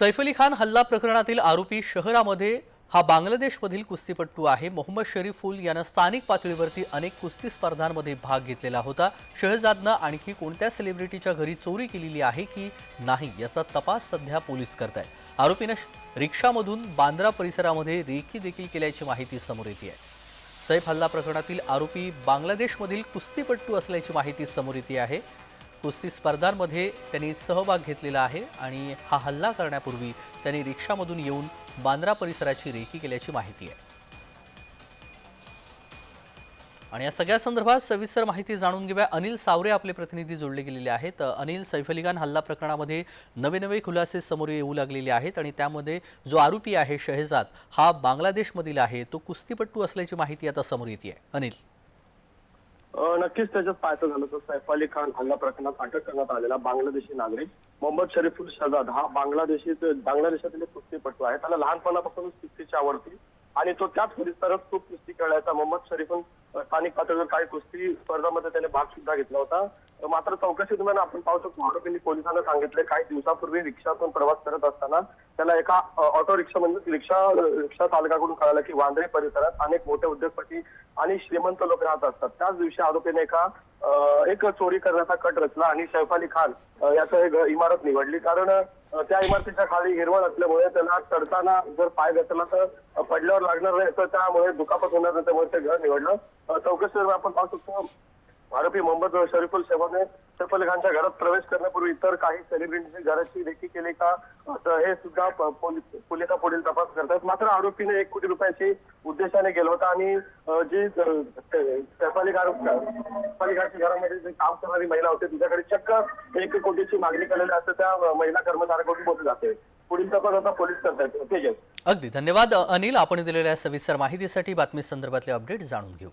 सैफ अली खान हल्ला प्रकरणातील आरोपी शहरामध्ये हा बांगलादेशमधील कुस्तीपट्टू आहे. मोहम्मद शरीफुल यानं स्थानिक पातळीवरती अनेक कुस्ती स्पर्धांमध्ये भाग घेतलेला होता. शहजादनं आणखी कोणत्या सेलिब्रिटीच्या घरी चोरी केलेली आहे की नाही याचा तपास सध्या पोलीस करत आहेत आरोपीनं रिक्षामधून बांद्रा परिसरामध्ये रेकी देखील केल्याची माहिती समोर येते आहे सैफ हल्ला प्रकरणातील आरोपी बांगलादेशमधील कुस्तीपट्टू असल्याची माहिती समोर येते आहे. कुस्ती स्पर्धांमध्ये त्यांनी सहभाग घेतलेला आहे आणि हा हल्ला करण्यापूर्वी त्यांनी रिक्षामधून येऊन बांद्रा परिसराची रेकी केल्याची माहिती आहे. आणि या सगळ्या संदर्भात सविस्तर माहिती जाणून घेऊया. अनिल सावरे आपले प्रतिनिधी जोडले गेलेले आहेत. अनिल सैफ अली खान हल्ला प्रकरणामध्ये नवे नवे खुलासे समोर येऊ लागलेले आहेत आणि त्यामध्ये जो आरोपी आहे शहजाद हा बांगलादेशमधील आहे. तो कुस्तीपट्टू असल्याची माहिती आता समोर येते आहे अनिल. नक्कीच त्याच्यात पाहायचं झालं तर सैफ अली खान हल्ला प्रकरणात अटक करण्यात आलेला बांगलादेशी नागरिक. मोहम्मद शरीफुल शहजाद हा बांगलादेशी बांगलादेशातील एक कुस्तीपटू आहे. त्याला लहानपणापासूनच कुस्तीची आवडती आणि तो त्याच परिसरात खूप कुस्ती खेळायचा. मोहम्मद शरीफुल स्थानिक पातळीवर काही कुस्ती स्पर्धामध्ये त्याने भाग सुद्धा घेतला होता. मात्र चौकशी दरम्यान आपण पाहू शकतो आरोपींनी पोलिसांना सांगितले काही दिवसापूर्वी रिक्षातून प्रवास करत असताना त्याला एका ऑटो रिक्षा म्हणजे रिक्षा रिक्षा चालकाकडून कळालं की वांद्रे परिसरात अनेक मोठे उद्योगपती आणि श्रीमंत लोक राहत असतात. त्याच दिवशी आरोपीने एका एक चोरी करण्याचा कट रचला आणि सैफ अली खान याचं हे इमारत निवडली. कारण त्या इमारतीच्या खाली हिरवळ असल्यामुळे त्याला चढताना जर पाय घसरला तर पडल्यावर लागणार नाही. तर त्यामुळे दुखापत होणार नाही. त्यामुळे ते घर निवडलं. चौकशी आपण पाहू शकतो आरोपी मोहम्मद शरीफुल शेवाने सैफ अली खानच्या घरात प्रवेश करण्यापूर्वी इतर काही सेलिब्रिटीची घराची देखील केली का? असं हे सुद्धा प- पोलिसा पुढील तपास करतात. मात्र आरोपीने एक कोटी रुपयाची उद्देशाने गेला होता आणि जी सैफ अली खान सैफ अली खानच्या घरामध्ये जी काम करणारी महिला होती तिच्याकडे चक्क एक कोटीची मागणी केलेली असते. त्या महिला कर्मचाऱ्याकडून बोलली जाते. पुढील तपास आता पोलीस करतात. तेजस. अगदी. धन्यवाद अनिल. आपण दिलेल्या सविस्तर माहितीसाठी बातमी संदर्भातले अपडेट जाणून घेऊ.